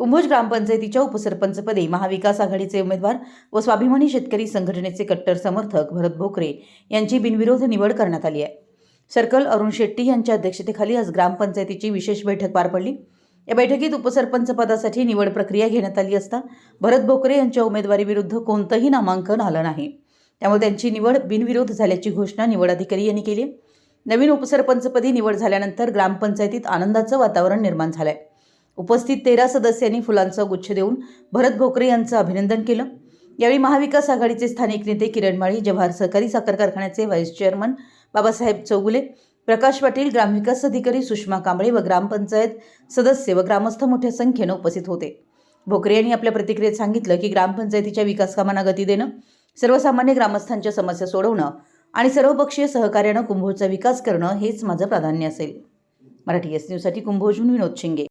कुंभोज ग्रामपंचायतीच्या उपसरपंचपदी महाविकास आघाडीचे उमेदवार व स्वाभिमानी शेतकरी संघटनेचे कट्टर समर्थक भरत भोकरे यांची बिनविरोध निवड करण्यात आली आहे. सर्कल अरुण शेट्टी यांच्या अध्यक्षतेखाली आज ग्रामपंचायतीची विशेष बैठक पार पडली. या बैठकीत उपसरपंच पदासाठी निवड प्रक्रिया घेण्यात आली असता भरत भोकरे यांच्या उमेदवारीविरुद्ध कोणतंही नामांकन आलं नाही. त्यामुळे त्यांची निवड बिनविरोध झाल्याची घोषणा निवड अधिकारी यांनी केली नवीन उपसरपंचपदी निवड झाल्यानंतर ग्रामपंचायतीत आनंदाचं वातावरण निर्माण झालं आहे उपस्थित तेरा सदस्यांनी फुलांचा गुच्छ देऊन भरत भोकरे यांचं अभिनंदन केलं. यावेळी महाविकास आघाडीचे स्थानिक नेते किरण माळी जव्हार सहकारी साखर कारखान्याचे व्हाईस चेअरमन बाबासाहेब चौगुले प्रकाश पाटील ग्रामविकास अधिकारी सुषमा कांबळे व ग्रामपंचायत सदस्य व ग्रामस्थ मोठ्या संख्येनं उपस्थित होते. भोकरे यांनी आपल्या प्रतिक्रियेत सांगितलं की ग्रामपंचायतीच्या विकास कामांना गती देणं सर्वसामान्य ग्रामस्थांच्या समस्या सोडवणं आणि सर्वपक्षीय सहकार्यानं कुंभोजचा विकास करणं हेच माझं प्राधान्य असेल. मराठी एस न्यूजसाठी कुंभोजहून विनोद शिंगे.